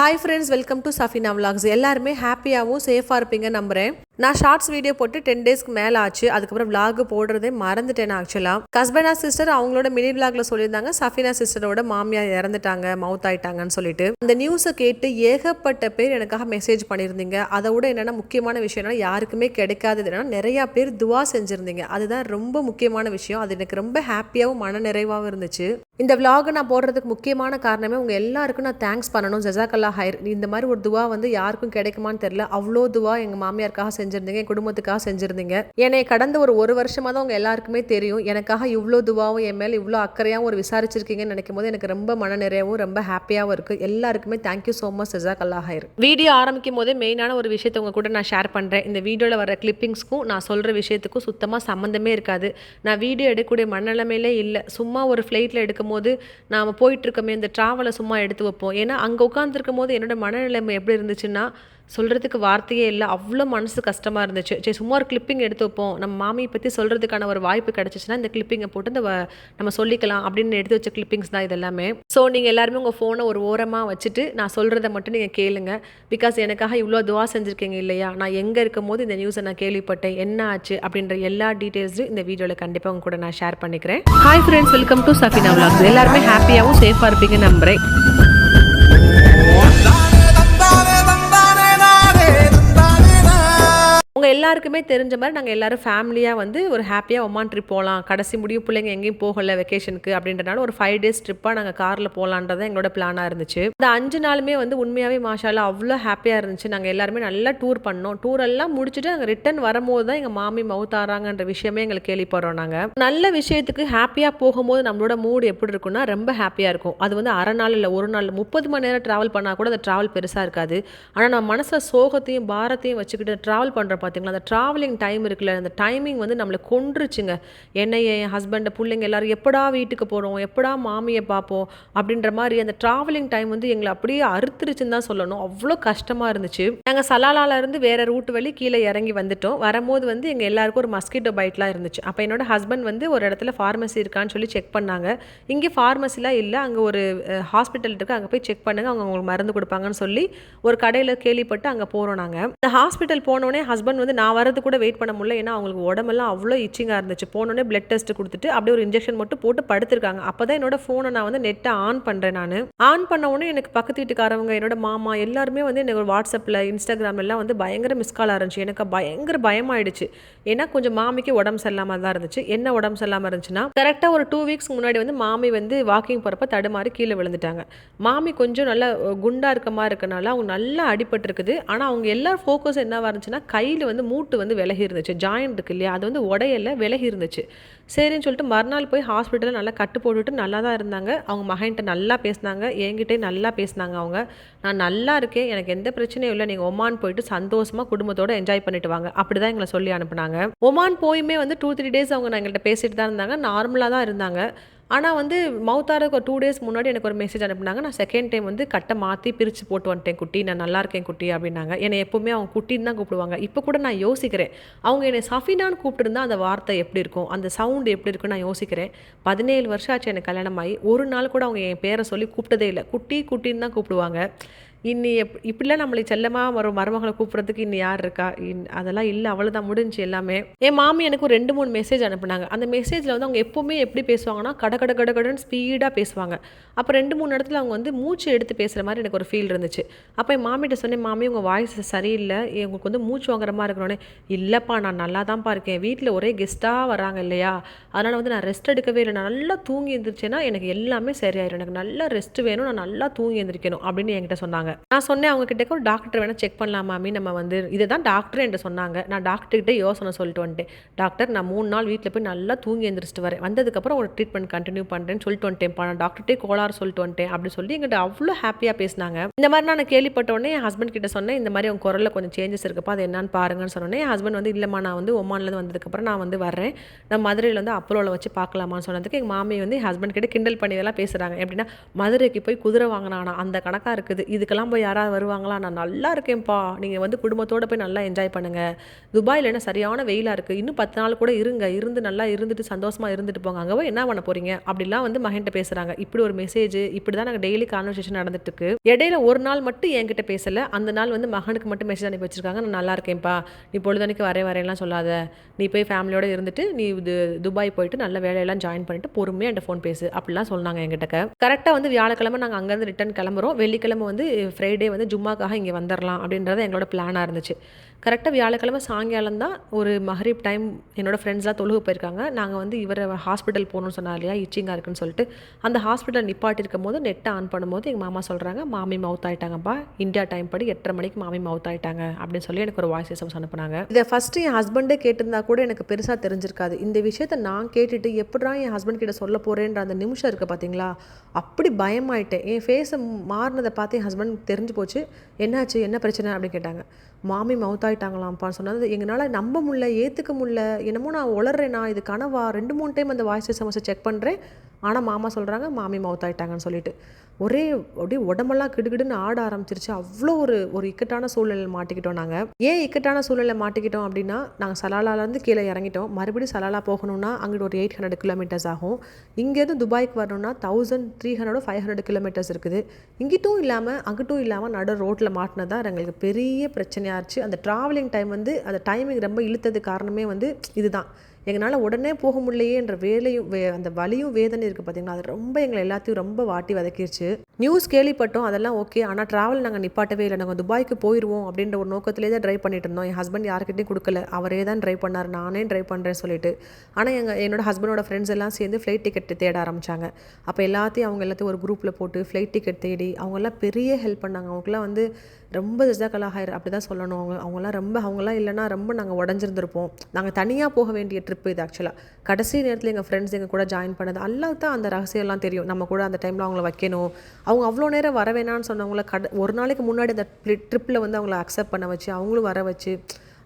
Hi friends welcome to Safina vlogs எல்லாருமே ஹாப்பியாகவும் சேஃபாக இருப்பீங்க நம்புறேன். நான் ஷார்ட்ஸ் வீடியோ போட்டு டென் டேஸ்க்கு மேலே ஆச்சு. அதுக்கப்புறம் vlog போடுறதே மறந்துட்டேன் ஆக்சுவலாக ஹஸ்பண்டா சிஸ்டர் அவங்களோட மினி விலாகில் சொல்லியிருந்தாங்க. சஃபினா சிஸ்டரோட மாமியார் இறந்துட்டாங்க மவுத் ஆயிட்டாங்கன்னு சொல்லிட்டு. அந்த நியூஸை கேட்டு ஏகப்பட்ட பேர் எனக்காக மெசேஜ் பண்ணியிருந்தீங்க. அதை விட என்னென்னா முக்கியமான விஷயம்னா யாருக்குமே கிடைக்காதது என்னன்னா நிறையா பேர் துவா செஞ்சுருந்தீங்க. அதுதான் ரொம்ப முக்கியமான விஷயம். அது எனக்கு ரொம்ப ஹாப்பியாகவும் மன நிறைவாகவும் இருந்துச்சு. இந்த vlog நான் போடுறதுக்கு முக்கியமான காரணமே உங்கள் எல்லாருக்கும் நான் தேங்க்ஸ் பண்ணணும். ஜசாக்கல்லா ஹைர் இந்த மாதிரி ஒரு துவா வந்து யாருக்கும் கிடைக்குமான்னு தெரியல. அவ்வளோ துவா எங்கள் மாமியாருக்காக செஞ்சுருந்தீங்க என் குடும்பத்துக்காக செஞ்சுருந்தீங்க. என்னை கடந்த ஒரு ஒரு வருஷமாக தான் உங்கள் எல்லாருக்குமே தெரியும். எனக்காக இவ்வளோ துவாவும் என் மேலே இவ்வளோ அக்கறையாகவும் ஒரு விசாரிச்சிருக்கீங்கன்னு நினைக்கும் போது எனக்கு ரொம்ப மன நிறையவும் ரொம்ப ஹாப்பியாகவும் இருக்குது எல்லாருக்குமே தேங்க்யூ ஸோ மச் ஜசாக்கல்லா ஹைர். வீடியோ ஆரம்பிக்கும் போதே மெயினான ஒரு விஷயத்தை உங்கள் கூட நான் ஷேர் பண்ணுறேன் இந்த வீடியோவில் வர கிளிப்பிங்ஸ்க்கும் நான் சொல்கிற விஷயத்துக்கும் சுத்தமாக சம்மந்தமே இருக்காது. நான் வீடியோ எடுக்கக்கூடிய மனநிலைமையிலே இல்லை. சும்மா ஒரு ஃப்ளைட்டில் எடுக்கும் போது நாம் போயிட்டுருக்கோமே இந்த ட்ராவலை சும்மா எடுத்து வைப்போம். ஏன்னா அங்கே உட்காந்துருக்கும் போது என்னோட மனநிலைமை எப்படி இருந்துச்சுன்னா சொல்கிறதுக்கு வார்த்தையே இல்லை. அவ்வளோ மனசு கஷ்டமாக இருந்துச்சு. சரி சும்மா ஒரு கிளிப்பிங் எடுத்து வைப்போம். நம்ம மாமியை பற்றி சொல்கிறதுக்கான ஒரு வாய்ப்பு கிடச்சிச்சின்னா இந்த கிளிப்பிங்கை போட்டு இந்த நம்ம சொல்லிக்கலாம் அப்படின்னு எடுத்து வச்ச கிளிப்பிங்ஸ் தான் இது எல்லாமே. ஸோ நீங்கள் எல்லாருமே உங்கள் ஃபோனை ஒரு ஓரமாக வச்சுட்டு நான் சொல்கிறத மட்டும் நீங்கள் கேளுங்க. பிகாஸ் எனக்காக இவ்வளோ துவா செஞ்சுருக்கீங்க இல்லையா? நான் எங்கே இருக்கும் போது இந்த நியூஸை நான் கேள்விப்பட்டேன். என்ன ஆச்சு? அப்படின்ற எல்லா டீட்டெயில்ஸும் இந்த வீடியோவில் கண்டிப்பாக உங்க கூட நான் ஷேர் பண்ணிக்கிறேன். Hi friends welcome to Safina vlogs. எல்லாருமே ஹாப்பியாகவும் சேஃபாக இருப்பீங்க நம்புறேன். உங்கள் எல்லாருக்குமே தெரிஞ்ச மாதிரி நாங்கள் எல்லாரும் ஃபேமிலியாக வந்து ஒரு ஹாப்பியாக ஒமான் ட்ரிப் போகலாம் கடைசி முடிவு பிள்ளைங்க எங்கேயும் போகல வெக்கேஷனுக்கு அப்படின்றனால ஒரு ஃபைவ் டேஸ் ட்ரிப்பாக நாங்கள் காரில் போகலான்றது எங்களோட பிளானாக இருந்துச்சு. இந்த அஞ்சு நாளுமே வந்து உண்மையாகவே மாஷாலா அவ்வளோ ஹாப்பியாக இருந்துச்சு. நாங்கள் எல்லாருமே நல்லா டூர் பண்ணோம். டூர் எல்லாம் முடிச்சுட்டு நாங்கள் ரிட்டர்ன் வரும்போது தான் எங்கள் மாமி மவுத் விஷயமே எங்களுக்கு கேள்விப்படுறோம் நாங்கள் நல்ல விஷயத்துக்கு ஹாப்பியாக போகும்போது நம்மளோட மூடு எப்படி இருக்கும்னா ரொம்ப ஹாப்பியாக இருக்கும். அது வந்து அரை நாள் இல்லை ஒரு நாள் முப்பது மணி நேரம் ட்ராவல் பண்ணால் கூட அந்த ட்ராவல் பெருசாக இருக்காது. ஆனால் நம்ம மனசில் சோகத்தையும் பாரத்தையும் வச்சுக்கிட்டு ட்ராவல் பண்ணுற பார்த்தீங்களா? அந்த ட்ராவலிங் டைம் இருக்குல்ல அந்த டைமிங் வந்து நம்மளை கொன்றுச்சுங்க. என்னை என் ஹஸ்பண்டை பிள்ளைங்க எல்லாரும் எப்படா வீட்டுக்கு போகிறோம் எப்படா மாமியை பார்ப்போம்? அப்படின்ற மாதிரி அந்த ட்ராவலிங் டைம் வந்து எங்களை அப்படியே அறுத்துருச்சுன்னு தான் சொல்லணும். அவ்வளோ கஷ்டமாக இருந்துச்சு. நாங்கள் சலாலால இருந்து ரூட் வழி கீழே இறங்கி வந்துட்டோம். வரும்போது வந்து எங்கள் எல்லாருக்கும் ஒரு மஸ்கிட்டோ பைட்லாம் இருந்துச்சு. அப்போ என்னோட ஹஸ்பண்ட் வந்து ஒரு இடத்துல ஃபார்மசி இருக்கான்னு சொல்லி செக் பண்ணாங்க. இங்கே ஃபார்மசிலாம் இல்லை. அங்கே ஒரு ஹாஸ்பிட்டல் இருக்குது அங்கே போய் செக் பண்ணுங்கள் அவங்க உங்களுக்கு மருந்து கொடுப்பாங்கன்னு சொல்லி ஒரு கடையில் கேள்விப்பட்டு அங்கே போகிறோம் நாங்கள் இந்த ஹாஸ்பிட்டல் போனோடனே ஹஸ்பண்ட் வந்து நான் வரது கூட வெயிட் பண்ண முடியல. ஏன்னா அவங்களுக்கு உடம்பெல்லாம் அவ்வளோ இச்சிங்காக இருந்துச்சு. போனோடனே பிளட் டெஸ்ட் கொடுத்துட்டு அப்படியே ஒரு இன்ஜெக்ஷன் மட்டும் போட்டு படுத்திருக்காங்க. அப்போ தான் என்னோட ஃபோனை நான் வந்து நெட்டை ஆன் பண்ணுறேன் நான். ஆன் பண்ண உடனே எனக்கு பக்கத்து வீட்டுக்காரவங்க என்னோட மாமா எல்லாருமே வந்து எனக்கு வாட்ஸ்அப்பில் இன்ஸ்டாகிராம் எல்லாம் வந்து பயங்கர மிஸ் கால் இருந்துச்சு எனக்கு பயங்கர பயமாயிடுச்சு. ஏன்னா கொஞ்சம் மாமிக்கு உடம்பு சரியில்லாமல் தான் இருந்துச்சு. என்ன உடம்பு சரியில்லாமல் இருந்துச்சுன்னா கரெக்டாக ஒரு டூ வீக்ஸ் முன்னாடி வந்து மாமி வந்து வாக்கிங் போகிறப்ப தடுமாறி கீழே விழுந்துட்டாங்க. மாமி கொஞ்சம் நல்லா குண்டாக இருக்க மாதிரி இருக்கனால அவங்க நல்லா அடிபட்டிருக்குது. ஆனால் அவங்க எல்லா ஃபோக்கஸ் என்னவாக இருந்துச்சுன்னா கையில் வந்து மூட்டு வந்து விலகி இருந்துச்சு ஜாயிண்ட் இருக்கு இல்லையா? அது வந்து உடையல விலகி இருந்துச்சு சரின்னு சொல்லிட்டு மறுநாள் போய் ஹாஸ்பிட்டலில் நல்லா கட்டு போட்டுட்டு நல்லா தான் இருந்தாங்க. அவங்க மகன்கிட்ட நல்லா பேசினாங்க. என்கிட்டே நல்லா பேசினாங்க அவங்க. நான் நல்லா இருக்கேன். எனக்கு எந்த பிரச்சனையும் இல்லை. நீங்கள் ஒமான் போயிட்டு சந்தோஷமாக குடும்பத்தோடு என்ஜாய் பண்ணிட்டு வாங்க. அப்படி தான் எங்களை சொல்லி அனுப்புனாங்க. ஒமான் போயுமே வந்து டூ த்ரீ டேஸ் அவங்க நான் எங்கள்கிட்ட பேசிட்டு தான் இருந்தாங்க. நார்மலாக தான் இருந்தாங்க. ஆனால் வந்து மவுத்தாருக்கு ஒரு டூ டேஸ் முன்னாடி எனக்கு ஒரு மெசேஜ் அனுப்புனாங்க. நான் செகண்ட் டைம் வந்து கட்டை மாற்றி பிரித்து போட்டு வந்துட்டேன் குட்டி. நான் நல்லா இருக்கேன் குட்டி அப்படின்னாங்க. என்னை எப்போவுமே அவங்க குட்டின்னு தான் கூப்பிடுவாங்க. இப்போ கூட நான் யோசிக்கிறேன். அவங்க என்னை சஃபினான்னு கூப்பிட்டுருந்தா அந்த வார்த்தை எப்படி இருக்கும்? அந்த சவுண்டு எப்படி இருக்குன்னு நான் யோசிக்கிறேன். பதினேழு வருஷம் ஆச்சு எனக்கு கல்யாணம் ஆகி ஒரு நாள் கூட அவங்க என் பேரை சொல்லி கூப்பிட்டதே இல்லை. குட்டி குட்டின்னு தான் கூப்பிடுவாங்க. இன்னி எப் இப்படிலாம் நம்மளை செல்லமாக வரும் மருமகளை கூப்பிட்றதுக்கு இன்னி யார் இருக்கா? இன் அதெல்லாம் இல்லை அவ்வளோதான் முடிஞ்சு எல்லாமே. என் மாமி எனக்கு ஒரு ரெண்டு மூணு மெசேஜ் அனுப்புனாங்க. அந்த மெசேஜில் வந்து அவங்க எப்போவுமே எப்படி பேசுவாங்கன்னா கட கட கட கடன்னு ஸ்பீடாக பேசுவாங்க. அப்போ ரெண்டு மூணு இடத்துல அவங்க வந்து மூச்சு எடுத்து பேசுகிற மாதிரி எனக்கு ஒரு ஃபீல் இருந்துச்சு. அப்போ என் மாமிகிட்ட சொன்னேன் மாமி உங்கள் வாய்ஸ் சரியில்லை. உங்களுக்கு வந்து மூச்சு வாங்குற மாதிரி இருக்கிறோன்னே. இல்லைப்பா நான் நல்லா தான்ப்பா இருக்கேன். வீட்டில் ஒரே கெஸ்ட்டாக வராங்க இல்லையா? அதனால் வந்து நான் ரெஸ்ட் எடுக்கவே இல்லை. நான் நல்லா தூங்கி எழுந்திரிச்சேன்னா எனக்கு எல்லாமே சரியாயிடும் எனக்கு நல்லா ரெஸ்ட் வேணும். நான் நல்லா தூங்கி எழுந்திரிக்கணும் அப்படின்னு என்கிட்ட சொன்னாங்க. நான் சொன்னேன் அவங்க கிட்ட ஒரு டாக்டர் வேணால் செக் பண்ணலாமாமி நம்ம வந்து இதை தான் டாக்டர் என்கிட்ட சொன்னாங்க. நான் டாக்டர்கிட்ட யோசனை சொல்லிட்டு வந்துட்டேன். டாக்டர் நான் மூணு நாள் வீட்டில் போய் நல்லா தூங்கி எழுந்திரிச்சிட்டு வரேன். வந்ததுக்கப்புறம் ஒரு ட்ரீட்மெண்ட் கண்டினியூ பண்ணுறேன்னு சொல்லிட்டு வந்துட்டேன்ப்பா நான் டாக்டர்கிட்டே கோளாறு சொல்லிட்டு வந்துட்டேன். அப்படின்னு சொல்லி எங்கிட்ட அவ்வளோ ஹாப்பியாக பேசினாங்க. இந்த மாதிரி நான் கேள்விப்பட்ட உடனே என் ஹஸ்பண்ட் கிட்ட சொன்னேன் இந்த மாதிரி அவங்க குரலில் கொஞ்சம் சேஞ்சஸ் இருக்குப்பா. அது என்னன்னு பாருங்கன்னு சொன்னோன்னே என் ஹஸ்பண்ட் வந்து இல்லைம்மா நான் வந்து ஒமான்லேருந்து வந்ததுக்கப்புறம் நான் வந்து வரேன் நான் மதுரையில் வந்து அப்போலோவில் வச்சு பார்க்கலாமான்னு சொன்னதுக்கு எங்கள் மாமி வந்து என் ஹஸ்பண்ட் கிட்ட கிண்டல் பண்ணி இதெல்லாம் பேசுகிறாங்க எப்படின்னா மதுரைக்கு போய் குதிரை வாங்கினானா? அந்த கணக்காக இருக்குது. இதுக்கெல்லாம் கிளம்ப யாராவது வருவாங்களா? நான் நல்லா இருக்கேன்ப்பா. நீங்கள் வந்து குடும்பத்தோடு போய் நல்லா என்ஜாய் பண்ணுங்கள் துபாயில் என்ன சரியான வெயிலாக இருக்குது இன்னும் பத்து நாள் கூட இருங்க. இருந்து நல்லா இருந்துட்டு சந்தோஷமாக இருந்துட்டு போங்க. அங்கே போய் என்ன பண்ண போகிறீங்க அப்படிலாம் வந்து மகன்கிட்ட பேசுகிறாங்க இப்படி ஒரு மெசேஜ் இப்படி தான் நாங்கள் டெய்லி கான்வர்சேஷன் நடந்துட்டு இருக்கு இடையில ஒரு நாள் மட்டும் என்கிட்ட பேசலை. அந்த நாள் வந்து மகனுக்கு மட்டும் மெசேஜ் அனுப்பி வச்சிருக்காங்க. நான் நல்லா இருக்கேன்ப்பா. நீ பொழுதனைக்கு வரேன் வரேன்லாம் சொல்லாத. நீ போய் ஃபேமிலியோடு இருந்துட்டு நீ இது துபாய் போயிட்டு நல்ல வேலையெல்லாம் ஜாயின் பண்ணிட்டு பொறுமையாக என்கிட்ட ஃபோன் பேசு. அப்படிலாம் சொன்னாங்க என்கிட்ட கரெக்டாக வந்து வியாழக்கிழமை நாங்கள் அங்கேருந்து ரிட்டன் கிளம்புறோம். வெள்ளிக்கிழமை வந்து ஃப்ரைடே வந்து ஜும்மாக்காக இங்கே வந்துடலாம் அப்படின்றது எங்களோட பிளானாக இருந்துச்சு. கரெக்டாக வியாழக்கிழமை சாயங்காலம் தான் ஒரு மஹரீப் டைம் என்னோடய ஃப்ரெண்ட்ஸ்லாம் தொழுகு போயிருக்காங்க. நாங்கள் வந்து இவரை ஹாஸ்பிட்டல் போகணும்னு சொன்னா இல்லையா இச்சிங்காக இருக்குன்னு சொல்லிட்டு அந்த ஹாஸ்பிட்டல் நிப்பாட்டிருக்கும் போது நெட்டை ஆன் பண்ணும்போது எங்கள் மாமா சொல்கிறாங்க மாமி மவுத் ஆகிட்டாங்கப்பா இந்தியா டைம் படி எட்டரை மணிக்கு மாமி மவுத் ஆகிட்டாங்க அப்படின்னு சொல்லி எனக்கு ஒரு வாய்ஸ் எஸ்எம்ஸ் அனுப்புனாங்க. இதை ஃபஸ்ட்டு என் ஹஸ்பண்டே கேட்டிருந்தா கூட எனக்கு பெருசாக தெரிஞ்சிருக்காது. இந்த விஷயத்தை நான் கேட்டுட்டு எப்படா என் ஹஸ்பண்ட் கிட்ட சொல்ல போகிறேன்ற அந்த நிமிஷம் இருக்குது பார்த்தீங்களா அப்படி பயமாயிட்டேன். என் ஃபேஸை மாறினதை பார்த்து என் ஹஸ்பண்ட் தெரிஞ்சு போச்சு. என்னாச்சு? என்ன பிரச்சனை? அப்படின்னு கேட்டாங்க. மாமி மவுத் ஆயிட்டாங்களாம்ப்பான்னு சொன்னது. எங்களால் நம்ப முடியல ஏற்றுக்க முடியல. என்னமோ நான் உளறேனா இது கனவா? ரெண்டு மூணு டைம் அந்த வாய்ஸ் எஸ்எம்எஸை செக் பண்ணுறேன் ஆனால் மாமா சொல்கிறாங்க மாமி மவுத் ஆயிட்டாங்கன்னு சொல்லிட்டு. ஒரே அப்படியே உடம்பெல்லாம் கிடுகிடுன்னு ஆட ஆரம்பிச்சிருச்சு. அவ்வளோ ஒரு ஒரு இக்கட்டான சூழ்நிலையில் மாட்டிக்கிட்டோம் நாங்கள் ஏன் இக்கட்டான சூழ்நிலையில் மாட்டிக்கிட்டோம் அப்படின்னா நாங்கள் சலாலாலேருந்து கீழே இறங்கிட்டோம். மறுபடியும் சலாலா போகணும்னா அங்கிட்டு ஒரு எயிட் ஹண்ட்ரட் கிலோமீட்டர்ஸ் ஆகும். இங்கேருந்து துபாய்க்கு வரணும்னா thousand three hundred five hundred kilometres இருக்குது. இங்கிட்டும் இல்லாமல் அங்கிட்டும் இல்லாமல் நடு ரோட்டில் மாட்டினது தான் எங்களுக்கு பெரிய பிரச்சனையாக இருந்துச்சு. அந்த ட்ராவலிங் டைம் வந்து அந்த டைமிங் ரொம்ப இழுத்தது காரணமே வந்து இதுதான். எங்களால் உடனே போக முடியலையேன்ற வேலையும் வே அந்த வலியும் வேதனை இருக்குது பார்த்தீங்கன்னா அது ரொம்ப எங்களை எல்லாத்தையும் ரொம்ப வாட்டி வதக்கிருச்சு. நியூஸ் கேள்விப்பட்டோம் அதெல்லாம் ஓகே ஆனால் ட்ராவல் நாங்கள் நிப்பாட்டவே இல்லை. நாங்கள் துபாய்க்கு போயிடுவோம் அப்படின்ற ஒரு நோக்கத்திலே தான் ட்ரைவ் பண்ணிட்டு இருந்தோம். என் ஹஸ்பண்ட் யாருக்கிட்டையும் கொடுக்கல. அவரே தான் ட்ரைவ் பண்ணார். நானே ட்ரைவ் பண்ணுறேன்னு சொல்லிட்டு. ஆனால் எங்கள் என்னோட ஹஸ்பண்டோட ஃப்ரெண்ட்ஸ் எல்லாம் சேர்ந்து ஃப்ளைட் டிக்கெட் தேட ஆரம்பித்தாங்க அப்போ எல்லாத்தையும் அவங்க எல்லாத்தையும் ஒரு குரூப்பில் போட்டு ஃப்ளைட் டிக்கெட் தேடி அவங்கெல்லாம் பெரிய ஹெல்ப் பண்ணாங்க. அவங்களுக்குலாம் வந்து ரொம்ப ஜிசாக்கலாக அப்படி தான் சொல்லணும். அவங்க அவங்களாம் ரொம்ப அவங்களாம் இல்லைன்னா ரொம்ப நாங்கள் உடஞ்சிருந்திருப்போம். நாங்கள் தனியாக போக வேண்டிய ட்ரிப் இது ஆக்சுவலாக கடைசி நேரத்தில் எங்கள் ஃப்ரெண்ட்ஸ் எங்கள் கூட ஜாயின் பண்ணது எல்லாம் தான் அந்த ரகசியம்லாம் தெரியும். நம்ம கூட அந்த டைமில் அவங்கள வைக்கணும். அவங்க அவ்வளோ நேரம் வர வேணாம்னு சொன்னவங்கள கட ஒரு நாளைக்கு முன்னாடி அந்த ட்ரிப்பில் வந்து அவங்கள அக்செப்ட் பண்ண வச்சு அவங்களும் வர வச்சு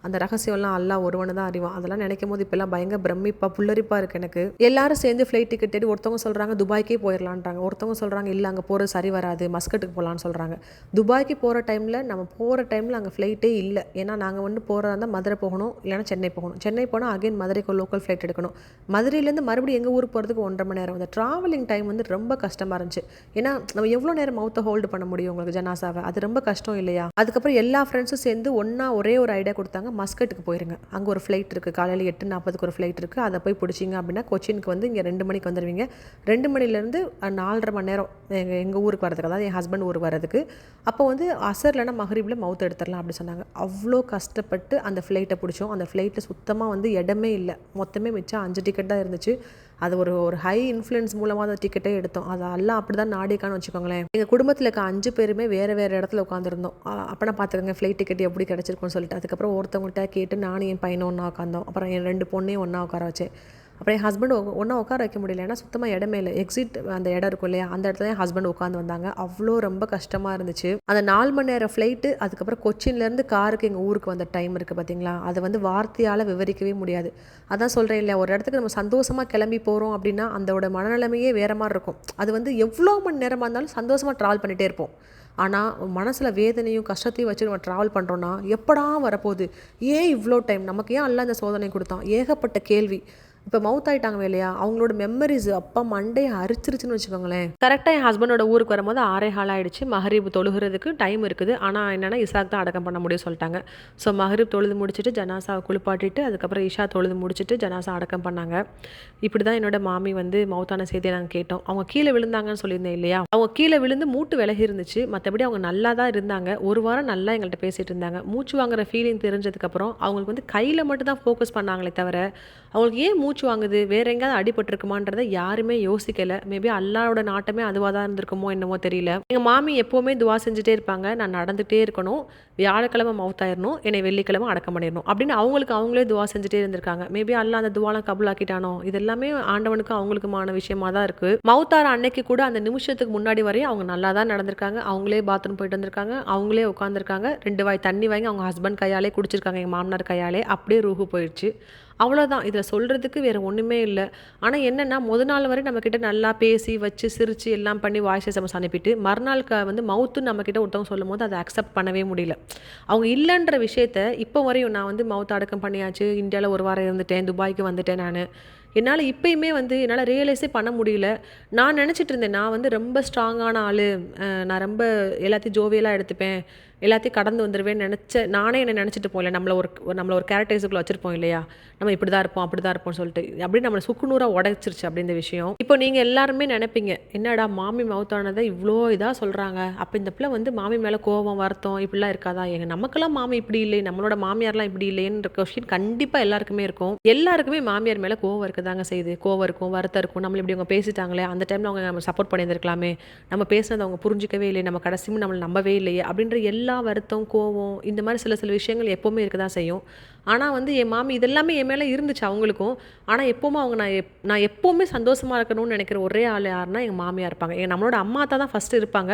அந்த ரகசியம்லாம் அல்லா ஒருவனு தான் அறிவான். அதெல்லாம் நினைக்கும் போது இப்போல்லாம் பயங்கர பிரமிப்பா புல்லரிப்பாக இருக்கு எனக்கு. எல்லாரும் சேர்ந்து ஃப்ளைட் டிக்கெட் தேடி ஒருத்தவங்க சொல்கிறாங்க துபாய்க்கே போயிடலான்றாங்க ஒருத்தவங்க சொல்கிறாங்க இல்லை அங்கே போகிறது சரி வராது. மஸ்கட்டுக்கு போகலான்னு சொல்கிறாங்க துபாய்க்கு போகிற டைமில் நம்ம போகிற டைமில் அங்கே ஃப்ளைட்டே இல்லை. ஏன்னா நாங்கள் வந்து போகிறதா இருந்தால் மதுரை போகணும் இல்லைன்னா சென்னை போகணும். சென்னை போனால் அகைன் மதுரைக்கு லோக்கல் ஃப்ளைட் எடுக்கணும். மதுரையிலேருந்து மறுபடியும் எங்கள் ஊர் போகிறதுக்கு ஒன்றரை மணி நேரம். அந்த ட்ராவலிங் டைம் வந்து ரொம்ப கஷ்டமாக இருந்துச்சு. ஏன்னா நம்ம எவ்வளோ நேரம் மவுத்தை ஹோல்டு பண்ண முடியும் உங்களுக்கு ஜனாசாவை? அது ரொம்ப கஷ்டம் இல்லையா? அதுக்கப்புறம் எல்லா ஃப்ரெண்ட்ஸும் சேர்ந்து ஒன்றா ஒரே ஒரு ஐடியா கொடுத்தாங்க மஸ்கட்டுக்கு போயிருங்க. அங்கே ஒரு ஃப்ளைட் இருக்குது காலையில் எட்டு நாற்பதுக்கு ஒரு ஃப்ளைட் இருக்குது அதை போய் பிடிச்சிங்க அப்படின்னா கொச்சினுக்கு வந்து இங்கே ரெண்டு மணிக்கு வந்துடுவீங்க ரெண்டு மணிலேருந்து நாலரை மணி நேரம் எங்கள் எங்கள் ஊருக்கு வரதுக்கு அதாவது என் ஹஸ்பண்ட் ஊருக்கு வரதுக்கு அப்போ வந்து அசர்லனா மகரீபில் மவுத் எடுத்துடலாம் அப்படி சொன்னாங்க. அவ்வளோ கஷ்டப்பட்டு அந்த ஃப்ளைட்டை பிடிச்சோம். அந்த ஃப்ளைட்டில் சுத்தமாக வந்து இடமே இல்லை. மொத்தமே மிச்சம் அஞ்சு டிக்கெட் தான் இருந்துச்சு. அது ஒரு ஒரு ஹை இன்ஃப்ளூயன்ஸ் மூலமாக அந்த டிக்கெட்டே எடுத்தோம். அது எல்லாம் அப்படி தான் நாடிக்கான்னு வச்சுக்கோங்களேன். எங்கள் குடும்பத்தில் இருக்க அஞ்சு பேருமே வேறு வேறு இடத்துல உட்காந்துருந்தோம் அப்போனா பார்த்துக்கோங்க ஃப்ளைட் டிக்கெட் எப்படி கிடச்சிருக்குன்னு சொல்லிட்டு. அதுக்கப்புறம் ஒருத்தவங்கள்ட்ட கேட்டு நானும் என் பையனும் ஒன்றா உட்காந்தோம் அப்புறம் என் ரெண்டு பொண்ணையும் ஒன்றா உட்கார வச்சேன். அப்புறம் என் ஹஸ்பண்ட் ஒன்றா உட்கார வைக்க முடியல. ஏன்னா சுத்தமாக இடமே இல்லை எக்ஸிட் அந்த இடம் இருக்கும் இல்லையா? அந்த இடத்துல என் ஹஸ்பண்ட் உட்காந்து வந்தாங்க. அவ்வளோ ரொம்ப கஷ்டமாக இருந்துச்சு. அந்த நாலு மணி நேரம் ஃப்ளைட்டு அதுக்கப்புறம் கொச்சின்லேருந்து காருக்கு எங்கள் ஊருக்கு வந்த டைம் இருக்குது பார்த்தீங்களா அதை வந்து வார்த்தையால் விவரிக்கவே முடியாது. அதான் சொல்கிறேன் இல்லையா? ஒரு இடத்துக்கு நம்ம சந்தோஷமாக கிளம்பி போகிறோம் அப்படின்னா அதோட மனநிலைமையே வேறு மாதிரி இருக்கும். அது வந்து எவ்வளோ மணி நேரமாக இருந்தாலும் சந்தோஷமாக ட்ராவல் பண்ணிகிட்டே இருப்போம். ஆனால் மனசில் வேதனையும் கஷ்டத்தையும் வச்சு நம்ம ட்ராவல் பண்ணுறோன்னா எப்படா வரப்போகுது? ஏன் இவ்வளோ டைம் நமக்கு ஏன் அல்ல அந்த சோதனை கொடுத்தான்? ஏகப்பட்ட கேள்வி. இப்போ மவுத் ஆயிட்டாங்க இல்லையா? அவங்களோட மெமரிஸ் அப்பா மண்டையை அரிச்சிருச்சுன்னு வச்சுக்கோங்களேன். கரெக்டாக என் ஹஸ்பண்டோட ஊருக்கு வரும்போது ஆறே ஹால் ஆகிடுச்சு மஹரீப் தொழுகிறதுக்கு டைம் இருக்குது. ஆனால் என்னென்னா இசாக் தான் அடக்கம் பண்ண முடியும் சொல்லிட்டாங்க. ஸோ மஹரீப் தொழுது முடிச்சுட்டு ஜனாசாவை குளிப்பாட்டிட்டு அதுக்கப்புறம் இஷா தொழுது முடிச்சுட்டு ஜனாசா அடக்கம் பண்ணாங்க. இப்படி தான் என்னோட மாமி வந்து மவுத்தான செய்தியை நாங்கள் கேட்டோம். அவங்க கீழே விழுந்தாங்கன்னு சொல்லியிருந்தேன் இல்லையா? அவங்க கீழே விழுந்து மூட்டு விலகி இருந்துச்சு. மற்றபடி அவங்க நல்லா தான் இருந்தாங்க. ஒரு வாரம் நல்லா எங்கள்கிட்ட பேசிகிட்டு இருந்தாங்க. மூச்சு வாங்குற ஃபீலிங் தெரிஞ்சதுக்கப்புறம் அவங்களுக்கு வந்து கையில் மட்டும் தான் ஃபோக்கஸ் பண்ணாங்களே தவிர அவங்களுக்கு ஏன் மூச்சு வாங்குது? வேற எங்கேயாவது அடிபட்டிருக்குமான்றதை யாருமே யோசிக்கல. மேபி அல்லாவோட நாட்டமே அதுவாக தான் இருந்திருக்குமோ என்னமோ தெரியல. எங்கள் மாமி எப்போவுமே துவா செஞ்சுட்டே இருப்பாங்க. நான் நடந்துகிட்டே இருக்கணும். வியாழக்கிழமை மவுத்தாயிரணும் என்னை வெள்ளிக்கிழமை அடக்கம் பண்ணிடணும். அப்படின்னு அவங்களுக்கு அவங்களே துவா செஞ்சுட்டே இருந்திருக்காங்க. மேபி அல்லா அந்த துவாலாம் கபுலாக்கிட்டானோ? இதெல்லாமே ஆண்டவனுக்கு அவங்களுக்குமான விஷயமா தான் இருக்கு. மவுத்தார அன்னைக்கு கூட அந்த நிமிஷத்துக்கு முன்னாடி வரையும் அவங்க நல்லா தான் நடந்திருக்காங்க. அவங்களே பாத்ரூம் போயிட்டு வந்திருக்காங்க. அவங்களே உட்காந்துருக்காங்க ரெண்டு வாய் தண்ணி வாங்கி அவங்க ஹஸ்பண்ட் கையாலே குடிச்சிருக்காங்க. எங்கள் மாமனார் கையாலே. அப்படியே ரூஹு போயிடுச்சு. அவ்வளோதான் இதில் சொல்கிறதுக்கு வேறு ஒன்றுமே இல்லை. ஆனால் என்னென்னா முத நாள் வரை நம்மக்கிட்ட நல்லா பேசி வச்சு சிரித்து எல்லாம் பண்ணி வாய்ஸ் எஸ்எம்எஸ் அனுப்பிட்டு மறுநாள் க வந்து மவுத்து நம்மக்கிட்ட ஒருத்தவங்க சொல்லும் போது அதை அக்செப்ட் பண்ணவே முடியல. அவங்க இல்லைன்ற விஷயத்த இப்போ வரையும் நான் வந்து மவுத் அடக்கம் பண்ணியாச்சு இந்தியாவில் ஒரு வாரம் இருந்துட்டேன் துபாய்க்கு வந்துட்டேன் நான். என்னால் இப்பயுமே வந்து என்னால் ரியலைஸே பண்ண முடியல. நான் நினச்சிட்டு இருந்தேன் நான் வந்து ரொம்ப ஸ்ட்ராங்கான ஆள். நான் ரொம்ப எல்லாத்தையும் ஜோவியலாக எடுத்துப்பேன். எல்லாத்தையும் கடந்து வந்துடுவேன்னு நினச்ச நானே என்ன நினச்சிட்டு போகல. நம்மளை ஒரு நம்மளை ஒரு கேரக்டரைஸுக்குள்ள வச்சுருப்போம் இல்லையா? நம்ம இப்படி தான் இருப்போம் அப்படி தான் இருப்போம்னு சொல்லிட்டு. அப்படியே நம்மளை சுக்குநூறாக உடைச்சிருச்சு அப்படி இந்த விஷயம். இப்போ நீங்கள் எல்லாருமே நினைப்பீங்க என்னடா மாமி மவுத்தானதை இவ்வளோ இதாக சொல்கிறாங்க அப்போ இந்த பிள்ளை வந்து மாமி மேலே கோவம் வருத்தம் இப்படிலாம் இருக்காதா? எங்கள் நமக்கெல்லாம் மாமி இப்படி இல்லை நம்மளோட மாமியார்லாம் இப்படி இல்லைன்ற கொஸ்டின் கண்டிப்பாக எல்லாருக்குமே இருக்கும். எல்லாருக்குமே மாமியார் மேலே கோவம் இருக்குதாங்க செய்யுது. கோவம் இருக்கும் வருத்தம் இருக்கும். நம்மளை இப்படி அவங்க பேசிட்டாங்களே அந்த டைமில் அவங்க நம்ம சப்போர்ட் பண்ணியிருந்திருக்கலாமே. நம்ம பேசுனது அவங்க புரிஞ்சிக்கவே இல்லை நம்ம கடைசியும் நம்மளை நம்பவே இல்லையே அப்படின்ற எல்லா வருத்தம் கோவம் இந்த மாதிரி சில சில விஷயங்கள் எப்போவுமே இருக்க தான் செய்யும். ஆனால் வந்து என் மாமி இதெல்லாமே என் மேலே இருந்துச்சு அவங்களுக்கும். ஆனால் எப்போவுமே அவங்க நான் எப் நான் எப்போவுமே சந்தோஷமாக இருக்கணும்னு நினைக்கிற ஒரே ஆள் யாருன்னா எங்கள் மாமியார் இருப்பாங்க. எங்கள் நம்மளோட அம்மா தான் தான் ஃபஸ்ட்டு இருப்பாங்க.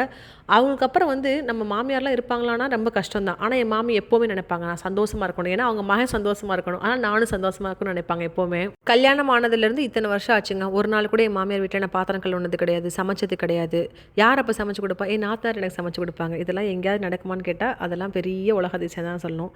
அவங்களுக்கு அப்புறம் வந்து நம்ம மாமியார்லாம் இருப்பாங்களான்னா ரொம்ப கஷ்டம் தான். ஆனால் என் மாமி எப்போவுமே நினைப்பாங்க நான் சந்தோஷமாக இருக்கணும். ஏன்னா அவங்க மகன் சந்தோஷமாக இருக்கணும். ஆனால் நானும் சந்தோஷமாக இருக்கணும்னு நினைப்பாங்க எப்போவுமே. கல்யாணம் ஆனதுலேருந்து இத்தனை வருஷம் ஆச்சுங்க. ஒரு நாள் கூட என் மாமியார் வீட்டில் நான் பாத்திரம் கழுவுனது கிடையாது சமைச்சது கிடையாது. யார் அப்போ சமைச்சு கொடுப்பா? என் நாத்தார் எனக்கு சமைச்சு கொடுப்பாங்க. இதெல்லாம் எங்கேயாவது நடக்குமான்னு கேட்டால் அதெல்லாம் பெரிய உலக அதிசயம் தான் சொல்லணும்.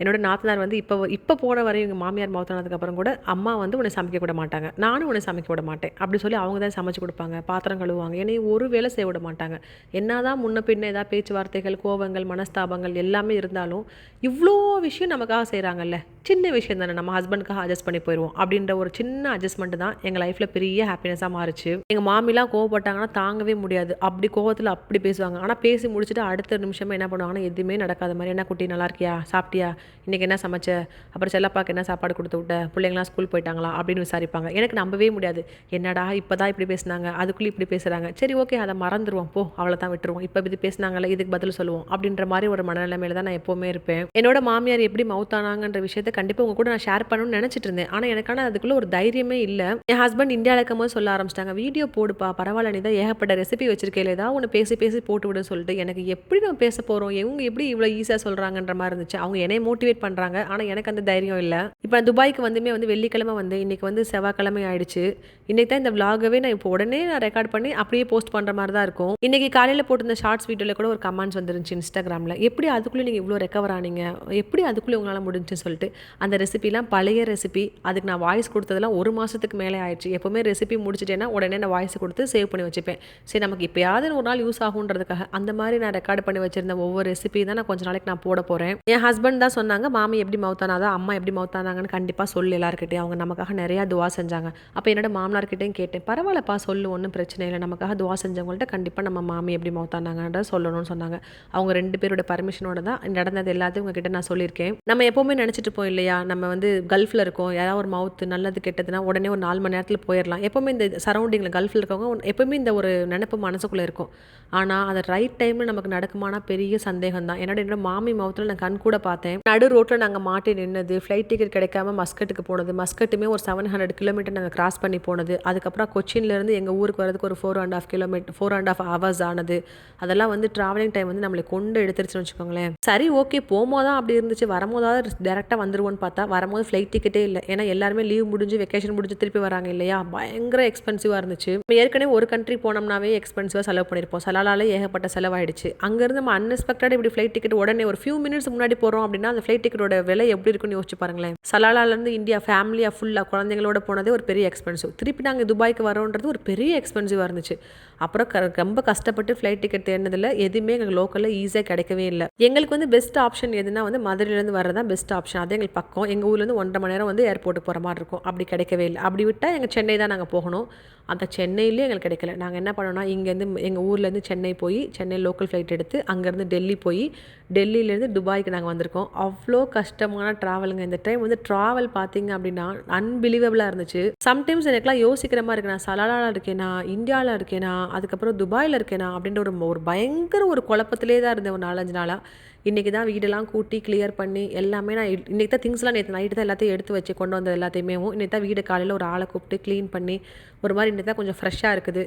என்னோடய நாத்தனார் வந்து இப்போ இப்போ போன வரையும் எங்கள் மாமியார் மௌத்தானதுக்கப்புறம் கூட அம்மா வந்து உன்னை சமைக்க விட மாட்டாங்க. நானும் உன்னை சமைக்க விட மாட்டேன். அப்படி சொல்லி அவங்க தான் சமைச்சு கொடுப்பாங்க. பாத்திரம் கழுவுவாங்க. என்னையும் ஒரு வேளை செய்ய விட மாட்டாங்க. என்ன தான் முன்ன பின்ன ஏதாவது பேச்சுவார்த்தைகள் கோபங்கள் மனஸ்தாபங்கள் எல்லாமே இருந்தாலும் இவ்வளோ விஷயம் நமக்காக செய்கிறாங்கல்ல சின்ன விஷயம் தானே. நம்ம ஹஸ்பண்டுக்காக அட்ஜஸ்ட் பண்ணி போயிடுவோம் அப்படின்ற ஒரு சின்ன அட்ஜஸ்ட்மெண்ட் தான் எங்கள் லைஃப்பில் பெரிய ஹாப்பினஸாக மாறிச்சு. எங்கள் மாமிலாம் கோவப்பட்டாங்கன்னா தாங்கவே முடியாது. அப்படி கோவத்தில் அப்படி பேசுவாங்க. ஆனால் பேசி முடிச்சுட்டு அடுத்த நிமிஷமே என்ன பண்ணுவாங்கன்னா எதுவுமே நடக்காத மாதிரி என்ன குட்டி நல்லா இருக்கியா? சாப்பிட்டியா? இன்றைக்கி என்ன சமைச்ச? அப்புறம் செல்லப்பாக்கு என்ன சாப்பாடு கொடுத்து விட்ட? பிள்ளைங்களாம் ஸ்கூல் போயிட்டாங்களா? அப்படின்னு விசாரிப்பாங்க. எனக்கு நம்பவே முடியாது. என்னடா இப்போ தான் இப்படி பேசுனாங்க. அதுக்குள்ளே இப்படி பேசுகிறாங்க சரி ஓகே அதை மறந்துடுவோம் போ அவ்வளோதான் விட்டுருவோம். இப்போ இது பேசுனாங்கல்ல இதுக்கு பதில் சொல்லுவோம். அப்படின்ற மாதிரி ஒரு மனநிலைமையில தான் நான் எப்போவுமே இருப்பேன். என்னோட மாமியார் எப்படி மவுத்தானாங்கன்ற விஷயத்தை கண்டிப்பாக உங்க கூட நான் ஷேர் பண்ணணும்னு நினச்சிட்டு இருந்தேன். ஆனால் எனக்கான அதுக்குள்ளே ஒரு தைரியமே இல்லை. என் ஹஸ்பண்ட் இந்தியாவில் இருக்கும் போது சொல்ல ஆரம்பிச்சிட்டாங்க. வீடியோ போடுப்பா பரவாயில்ல நீ தான் ஏகப்பட்ட ரெசிபி வச்சிருக்கேன் ஏதாவது ஒன்று பேசி பேசி போட்டு விடுன்னு சொல்லிட்டு எனக்கு எப்படி நம்ம பேச போகிறோம் இவங்க எப்படி இவ்வளோ ஈஸியாக சொல்கிறாங்கன்ற மாதிரி இருந்துச்சு. அவங்க என்னை மோட்டிவேட் பண்ணுறாங்க ஆனால் எனக்கு அந்த தைரியம் இல்லை. இப்போ நான் துபாய்க்கு வந்துமே வந்து வெள்ளிக்கிழமை வந்து இன்றைக்கி வந்து செவ்வாய்க்கிழமை ஆயிடுச்சு. இன்றைக்கி தான் இந்த விலாகவே நான் இப்போ உடனே நான் ரெக்கார்ட் பண்ணி அப்படியே போஸ்ட் பண்ணுற மாதிரி தான் இருக்கும். இன்றைக்கி காலையில் போட்டிருந்த ஷார்ட்ஸ் வீடியோவில் கூட ஒரு கமெண்ட்ஸ் வந்துருந்துச்சு இன்ஸ்டாகிராமில். எப்படி அதுக்குள்ளே நீங்கள் இவ்வளோ ரெக்கவர் ஆனீங்க? எப்படி அதுக்குள்ளே உங்களால் முடிஞ்சுன்னு சொல்லிட்டு அந்த ரெசிபிலாம் பழைய ரெசிபி அதுக்கு நான் வாய்ஸ் கொடுத்ததெல்லாம் ஒரு மாதத்துக்கு மேலே ஆயிடுச்சு. எப்போவுமே ரெசிபி முடிச்சிட்டேன்னா உடனே நான் வாய்ஸ் கொடுத்து சேவ் பண்ணி வச்சுப்பேன். சரி நமக்கு இப்போயாவது ஒரு நாள் யூஸ் ஆகுன்றதுக்காக அந்த மாதிரி நான் ரெக்கார்ட் பண்ணி வச்சிருந்த ஒவ்வொரு ரெசிபி தான் நான் கொஞ்ச நாளைக்கு நான் போட போகிறேன் என் ஹஸ்பண்ட் தான் சொன்னாங்க மாமி எப்படி மவுத்தானாதா அம்மா எப்படி மவுத்தானாங்கன்னு கண்டிப்பாக சொல்லு எல்லாருக்கிட்டையும் அவங்க நமக்காக நிறையா துவா செஞ்சாங்க. அப்போ என்னோட மாமனார்கிட்டையும் கேட்டேன் பரவாயில்லப்பா சொல்லு ஒன்றும் பிரச்சனை இல்லை. நமக்காக துவா செஞ்சவங்கள்ட்ட கண்டிப்பாக நம்ம மாமி எப்படி மவுத்தானாங்கன்ற சொல்லணும்னு சொன்னாங்க. அவங்க ரெண்டு பேரோட பர்மிஷனோட தான் நடந்தது எல்லாத்தையும் உங்ககிட்ட நான் சொல்லியிருக்கேன். நம்ம எப்போவுமே நினச்சிட்டு இருப்போம் இல்லையா நம்ம வந்து கல்ஃபில் இருக்கோம் யாராவது ஒரு மவுத்து நல்லது கெட்டதுன்னா உடனே ஒரு நாலு மணி நேரத்தில் போயிடலாம் எப்போவுமே இந்த சரௌண்டிங்கில் கல்ஃபில் இருக்கவங்க எப்போவுமே இந்த ஒரு நினப்பு மனசுக்குள்ளே இருக்கும். ஆனால் அது ரைட் டைமில் நமக்கு நடக்குமானா பெரிய சந்தேகம் தான் என்னோட என்னோட மாமி மவுத்தில் நான் கண் கூட பார்த்தேன். நடு ரோட்டில் நாங்கள் மாட்டி நின்னது ஃப்ளைட் டிக்கெட் கிடைக்காம மஸ்கட்டுக்கு போனது மஸ்கட்டுமே ஒரு செவன் ஹண்ட்ரட் கிலோமீட்டர் நாங்கள் கிராஸ் பண்ணி போனது. அதுக்கப்புறம் கொச்சின்லேருந்து எங்கள் ஊருக்கு வரதுக்கு ஒரு four and half kilometre four and half hours ஆனது. அதெல்லாம் வந்து ட்ராவலிங் டைம் வந்து நம்மளை கொண்டு எடுத்துருச்சுன்னு வச்சுக்கோங்களேன். சரி ஓகே போகும்போது தான் அப்படி இருந்துச்சு. வரும்போதாவது டேரெக்டாக வந்துருவோன்னு பார்த்தா வரும்போது ஃப்ளைட் டிக்கெட்டே இல்லை. ஏன்னா எல்லாருமே லீவ் முடிஞ்சு வெக்கேஷன் முடிஞ்சு திருப்பி வராங்க இல்லையா? பயங்கர எக்ஸ்பென்சிவாக இருந்துச்சு. ஏற்கனவே ஒரு கண்ட்ரி போனோம்னாவே எக்ஸ்பென்சிவாக செலவு பண்ணியிருப்போம் சலாலாலே ஏகப்பட்ட செலவாயிடுச்சு. அங்கேருந்து நம்ம அன்எக்ஸ்பெக்டட் இப்படி ஃப்ளைட் டிக்கெட் உடனே ஒரு ஃபியூ மினிட்ஸ் முன்னாடி போகிறோம் அப்படின்னா அந்த ஃப்ளைட் டிக்கெட்டோட விலை எப்படி இருக்குன்னு யோசிச்சு பாருங்களேன். சலாலாலேருந்து இந்தியா ஃபேமிலியாக ஃபுல்லாக குழந்தைங்களோட போனதே ஒரு பெரிய எக்ஸ்பென்சிவ் திருப்பி நாங்கள் துபாய்க்கு வரோன்றது ஒரு பெரிய எக்ஸ்பென்சிவாக இருந்துச்சு. அப்புறம் க ரொம்ப கஷ்டப்பட்டு ஃப்ளைட் டிக்கெட் தேடினதில் எதுவுமே எங்களுக்கு லோக்கலில் ஈஸியாக கிடைக்கவே இல்லை. எங்களுக்கு வந்து பெஸ்ட் ஆப்ஷன் எதுனா வந்து மதுரையிலேருந்து வர்றது தான் பெஸ்ட் ஆப்ஷன் அது எங்களுக்கு பக்கம். எங்கள் ஊர்லேருந்து ஒன்றரை மணி நேரம் வந்து ஏர்போர்ட்டுக்கு போகிற மாதிரி இருக்கும். அப்படி கிடைக்கவே இல்லை. அப்படி விட்டால் எங்கள் சென்னை தான் நாங்கள் போகணும். அந்த சென்னையிலே எங்களுக்கு கிடைக்கல. நாங்கள் என்ன பண்ணோம்னா இங்கேருந்து எங்கள் ஊர்லேருந்து சென்னை போய் சென்னை லோக்கல் ஃப்ளைட் எடுத்து அங்கேருந்து டெல்லி போய் டெல்லியிலேருந்து துபாய்க்கு நாங்கள் வந்திருக்கோம். அவ்வளோ கஷ்டமான ட்ராவலுங்க இந்த டைம் வந்து ட்ராவல் பார்த்தீங்க அப்படின்னா அன்பிலீவபிளாக இருந்துச்சு. சம்டைம்ஸ் எனக்குலாம் யோசிக்கிற மாதிரி இருக்கு. நான் சலாலாவில் இருக்கேனா இந்தியாவில் இருக்கேனா அதுக்கப்புறம் துபாயில் இருக்கேனா அப்படின்ற ஒரு ஒரு பயங்கர ஒரு குழப்பத்திலே தான் இருந்தேன் ஒரு நாலஞ்சு நாளாக இன்றைக்கி தான் வீடெல்லாம் கூட்டி கிளியர் பண்ணி எல்லாமே நான் இன்றைக்கி தான் திங்ஸ்லாம் நேற்று நைட்டு தான் எல்லாத்தையும் எடுத்து வச்சு கொண்டு வந்தது எல்லாத்தையுமே. இன்றைக்கி தான் வீடு காலையில் ஒரு ஆளை கூப்பிட்டு க்ளீன் பண்ணி ஒரு மாதிரி இன்னைக்கு தான் கொஞ்சம் ஃப்ரெஷ்ஷாக இருக்குது.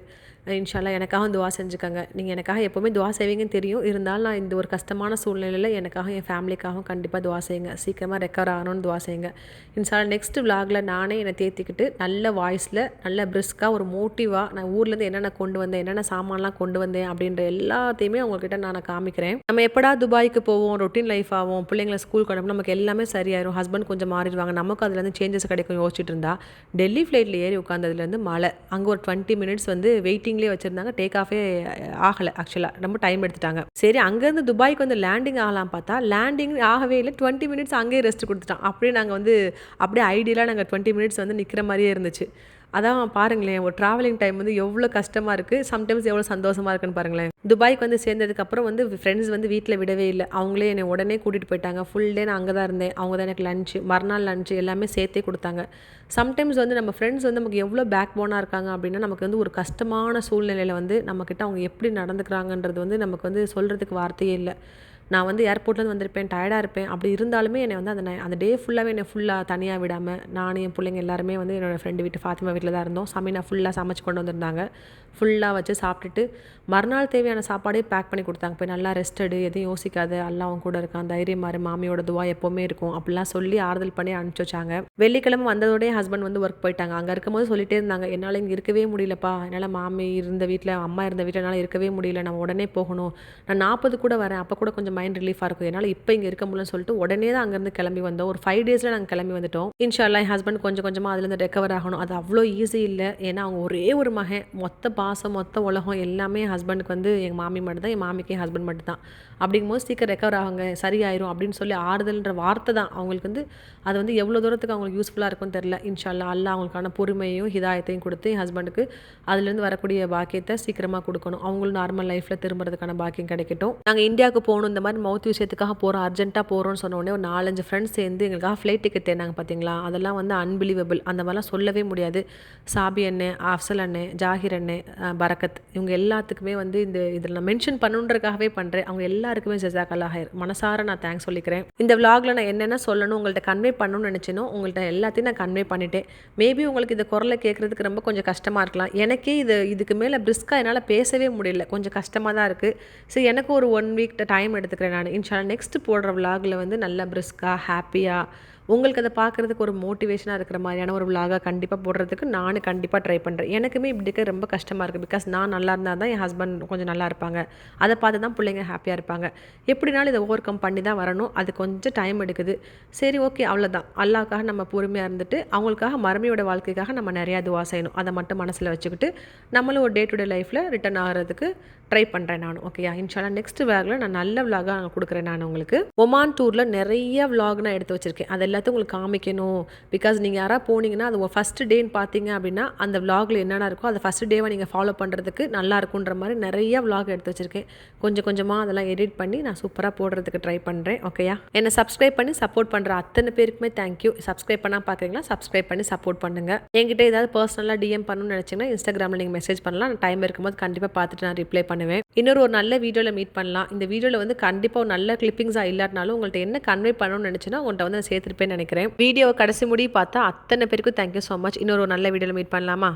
இன்ஷால்லாம் எனக்காக துவா செஞ்சுக்கோங்க. நீங்கள் எனக்காக எப்போவுமே துவா செய்வீங்கன்னு தெரியும். இருந்தாலும் நான் இந்த ஒரு கஷ்டமான சூழ்நிலையில் எனக்காக என் ஃபேமிலிக்காகவும் கண்டிப்பாக துவா செய்யுங்க. சீக்கிரமாக ரெக்கவர் ஆகணும்னு துவா செய்யுங்க. இன்ஷால்லா நெக்ஸ்ட் விலாகில் நானே என்னை தேர்த்திக்கிட்டு நல்ல வாய்ஸில் நல்ல பிரிஸ்காக ஒரு மோட்டிவாக நான் ஊர்லேருந்து என்னென்ன கொண்டு வந்தேன் என்னென்ன சாமான்லாம் கொண்டு வந்தேன் அப்படின்ற எல்லாத்தையுமே அவங்கக்கிட்ட நான் காமிக்கிறேன். நம்ம எப்படா துபாய்க்கு போவோம் ரொட்டீன் லைஃப் ஆகும் பிள்ளைங்களை ஸ்கூல் அனுப்பணும் நமக்கு எல்லாமே சரியாயிரும். ஹஸ்பண்ட் கொஞ்சம் மாறிடுவாங்க. நமக்கு அதுலேருந்து சேஞ்சஸ் கிடைக்கும் யோசிச்சுட்டு இருந்தா டெல்லி ஃப்ளைட்டில் ஏறி உட்காந்ததுலேருந்து மழை அங்கே ஒரு டுவெண்ட்டி மினிட்ஸ் வந்து வெயிட்டிங்லேயே வச்சுருந்தாங்க. டேக் ஆஃபே ஆகலை ஆக்சுவலாக ரொம்ப டைம் எடுத்துட்டாங்க. சரி அங்கேருந்து துபாய்க்கு வந்து லேண்டிங் ஆகலாம் பார்த்தா லேண்டிங் ஆகவே இல்லை. டுவெண்ட்டி மினிட்ஸ் அங்கேயே ரெஸ்ட் கொடுத்துட்டான். அப்படியே நாங்கள் வந்து அப்படியே ஐடியலாக நாங்கள் டுவெண்ட்டி மினிட்ஸ் வந்து நிற்கிற மாதிரியே இருந்துச்சு. அதான் பாருங்களேன் ஒரு ட்ராவலிங் டைம் வந்து எவ்வளோ கஷ்டமாக இருக்குது சம்டைம்ஸ் எவ்வளோ சந்தோஷமாக இருக்குன்னு பாருங்களேன். துபாய்க்கு வந்து சேர்ந்ததுக்கப்புறம் வந்து ஃப்ரெண்ட்ஸ் வந்து வீட்டில் விடவே இல்லை. அவங்களே என்னை உடனே கூட்டிகிட்டு போயிட்டாங்க. ஃபுல் டே நான் அங்கே தான் இருந்தேன். அவங்க தான் எனக்கு லஞ்சு மறுநாள் லஞ்சு எல்லாமே சேர்த்தே கொடுத்தாங்க. சம்டைம்ஸ் வந்து நம்ம ஃப்ரெண்ட்ஸ் வந்து நமக்கு எவ்வளோ பேக் போனாக இருக்காங்க அப்படின்னா நமக்கு வந்து ஒரு கஷ்டமான சூழ்நிலையில் வந்து நம்மக்கிட்ட அவங்க எப்படி நடந்துக்கிறாங்கன்றது வந்து நமக்கு வந்து சொல்கிறதுக்கு வார்த்தையே இல்லை. நான் வந்து ஏர்போர்ட்லேருந்து வந்திருப்பேன் டயர்டாக இருப்பேன். அப்படி இருந்தாலுமே என்னை வந்து அந்த அந்த டே ஃபுல்லாகவே என்னை ஃபுல்லாக தனியாக விடாமல் நானும் என் பிள்ளைங்க எல்லாருமே வந்து என்னோடய ஃப்ரெண்டு வீட்டு ஃபாத்திமா வீட்டில் தான் இருந்தோம். சமீனா ஃபுல்லாக சமைச்சு கொண்டு வந்திருந்தாங்க. ஃபுல்லாக வச்சு சாப்பிட்டுட்டு மறுநாள் தேவையான சாப்பாடே பேக் பண்ணி கொடுத்தாங்க. போய் நல்லா ரெஸ்டடு எதுவும் யோசிக்காது எல்லாம் அவங்க கூட இருக்கான் தைரியம் மாறு மாமியோட துவா எப்போவுமே இருக்கும். அப்படிலாம் சொல்லி ஆறுதல் பண்ணி அனுப்பிச்சி வச்சாங்க. வெள்ளிக்கிழமை வந்ததோடய ஹஸ்பண்ட் வந்து ஒர்க் போயிட்டாங்க. அங்கே இருக்கும்போது சொல்லிட்டே இருந்தாங்க என்னால் இங்கே இருக்கவே முடியலப்பா. என்னால் மாமி இருந்த வீட்டில் அம்மா இருந்த வீட்டில் என்னால் இருக்கவே முடியல. நான் உடனே போகணும். நான் நாற்பது கூட வரேன். அப்போ கூட கொஞ்சம் மைண்ட் ரிலீஃபாக இருக்கும். என்னால் இப்போ இங்கே இருக்க முடியலன்னு சொல்லிட்டு உடனே தான் அங்கேருந்து கிளம்பி வந்தோம். ஒரு ஃபைவ் டேஸில் நாங்கள் கிளம்பி வந்துட்டோம். இன்ஷால்லா என் ஹஸ்பண்ட் கொஞ்சம் கொஞ்சமாக அதுலேருந்து ரெக்கவர் ஆகணும். அது அவ்வளோ ஈஸி இல்லை. ஏன்னா அவங்க ஒரே ஒரு மகன். மொத்த பாசம் மொத்த உலகம் எல்லாமே ஹஸ்பண்டுக்கு வந்து எங்கள் மாமி மட்டும் தான் என் மாமிக்கு என் ஹஸ்பண்ட் மட்டும் தான் அப்படிங்கும்போது சீக்கிரம் ரெக்கவர் ஆகுங்க சரியாயிரும் அப்படின்னு சொல்லி ஆறுதல்ன்ற வார்த்தை தான். அவங்களுக்கு வந்து அது வந்து எவ்வளோ தூரத்துக்கு அவங்களுக்கு யூஸ்ஃபுல்லாக இருக்கும்னு தெரில இன்ஷால்லா அல்லா அவங்களுக்கான பொறுமையும் ஹிதாயத்தையும் கொடுத்து என் ஹஸ்பண்டுக்கு அதுலேருந்து வரக்கூடிய பாக்கியத்தை சீக்கிரமாக கொடுக்கணும். அவங்களும் நார்மல் லைஃப்பில் திரும்புறதுக்கான பாக்கியம் கிடைக்கட்டும். நாங்கள் இந்தியாவுக்கு போகணும் இந்த மாதிரி மவுத் விஷயத்துக்காக போகிறோம் அர்ஜென்ட்டாக போகிறோம்னு சொன்ன உடனே ஒரு நாலஞ்சு ஃப்ரெண்ட்ஸ் சேர்ந்து எங்களுக்காக ஃப்ளைட் டிக்கெட் தேனாங்க பார்த்தீங்களா அதெல்லாம் வந்து அன்பிலீவபிள் அந்த மாதிரிலாம் சொல்லவே முடியாது. சாபி அண்ணே அஃசல் அண்ணே ஜாகிர் அண்ணே பரக்கத் இவங்க எல்லாத்துக்குமே வந்து இந்த இதில் நான் மென்ஷன் பண்ணுன்றக்காகவே பண்ணுறேன் அவங்க எல்லா எல்லாருக்குமே ஜசாக் ஹயர் மனசார நான் தேங்க்ஸ் சொல்லிக்கிறேன். இந்த விலாகில் நான் என்னென்ன சொல்லணும் உங்கள்கிட்ட கன்வே பண்ணணும்னு நினச்சினோ உங்கள்கிட்ட எல்லாத்தையும் நான் கன்வே பண்ணிட்டேன். மேபி உங்களுக்கு இந்த குரலை கேட்குறதுக்கு ரொம்ப கொஞ்சம் கஷ்டமாக இருக்கலாம். எனக்கே இது இதுக்கு மேலே பிரிஸ்காக என்னால் பேசவே முடியல. கொஞ்சம் கஷ்டமாக தான் இருக்குது ஸோ எனக்கு ஒரு ஒன் வீக் டைம் எடுத்துக்கிறேன் நான். இன்ஷால்லா நெக்ஸ்ட் போடுற விலாகில் வந்து நல்லா பிரிஸ்காக ஹாப்பியாக உங்களுக்கு அதை பார்க்குறதுக்கு ஒரு மோட்டிவேஷனாக இருக்கிற மாதிரியான ஒரு விலாகாக கண்டிப்பாக போடுறதுக்கு நானும் கண்டிப்பாக ட்ரை பண்ணுறேன் எனக்குமே இப்படி இருக்க ரொம்ப கஷ்டமாக இருக்குது பிகாஸ் நான் நல்லா இருந்தால் தான் என் ஹஸ்பண்ட் கொஞ்சம் நல்லா இருப்பாங்க. அதை பார்த்து தான் பிள்ளைங்க ஹாப்பியாக இருப்பாங்க. எப்படினாலும் இதை ஓவர் கம் பண்ணி தான் வரணும். அது கொஞ்சம் டைம் எடுக்குது. சரி ஓகே அவ்வளோதான் அல்லாவுக்காக நம்ம பொறுமையாக இருந்துட்டு அவங்களுக்காக மறுமையோட வாழ்க்கைக்காக நம்ம நிறையா துவா செய்யணும். அதை மட்டும் மனசில் வச்சுக்கிட்டு நம்மளும் ஒரு டே டு டே லைஃப்பில் ரிட்டன் ஆகிறதுக்கு ட்ரை பண்ணுறேன் நான் ஓகேயா இன்ஷாலா நெக்ஸ்ட் விலாகில் நான் நல்ல விலாகாக நான் கொடுக்குறேன் நான் உங்களுக்கு. ஒமான் டூரில் நிறைய விலாக் நான் எடுத்து வச்சுருக்கேன். அது எல்லாத்தையும் உங்களுக்கு காமிக்கணும். பிகாஸ் நீங்கள் யாராவது போனீங்கன்னா அது ஃபஸ்ட்டு டேன்னு பார்த்தீங்க அப்படின்னா அந்த விலாகில் என்னென்ன இருக்கோ அதை ஃபஸ்ட் டேவை நீங்கள் ஃபாலோ பண்ணுறதுக்கு நல்லா இருக்குன்ற மாதிரி நிறைய விலாக் எடுத்து வச்சுருக்கேன். கொஞ்சம் கொஞ்சமாக அதெல்லாம் எடிட் பண்ணி நான் சூப்பராக போடுறதுக்கு ட்ரை பண்ணுறேன் ஓகேயா என்னை சப்ஸ்கிரைப் பண்ணி சப்போர்ட் பண்ணுற அத்தனை பேருக்குமே தேங்க்யூ சப்ஸ்கிரைப் பண்ணால் பார்க்குறீங்களா சப்ஸ்கிரைப் பண்ணி சப்போர்ட் பண்ணுங்கள் என்கிட்ட ஏதாவது பர்சனலாக டிஎம் பண்ணணும்னு நினச்சிங்கன்னா இன்ஸ்டாகிராமில் நீங்கள் மெசேஜ் பண்ணலாம். நான் டைம் இருக்கும்போது கண்டிப்பாக பார்த்துட்டு நான் ரிப்ளை பண்ணுவேன். இன்னொரு ஒரு நல்ல வீடியோவில் மீட் பண்ணலாம். இந்த வீடியோவில் வந்து கண்டிப்பாக ஒரு நல்ல கிளிப்பிங்ஸாக இல்லாட்டினாலும் உங்கள்கிட்ட என்ன கன்வே பண்ணணும்னு நினச்சினா உங்கள்கிட்ட வந்து நான் சேர்த்துருப்பேன்னு நினைக்கிறேன். வீடியோவை கடைசி முடி பார்த்தா அத்தனை பேருக்கும் தேங்க்யூ ஸோ மச் இன்னொரு ஒரு நல்ல வீடியோவில் மீட் பண்ணலாமா?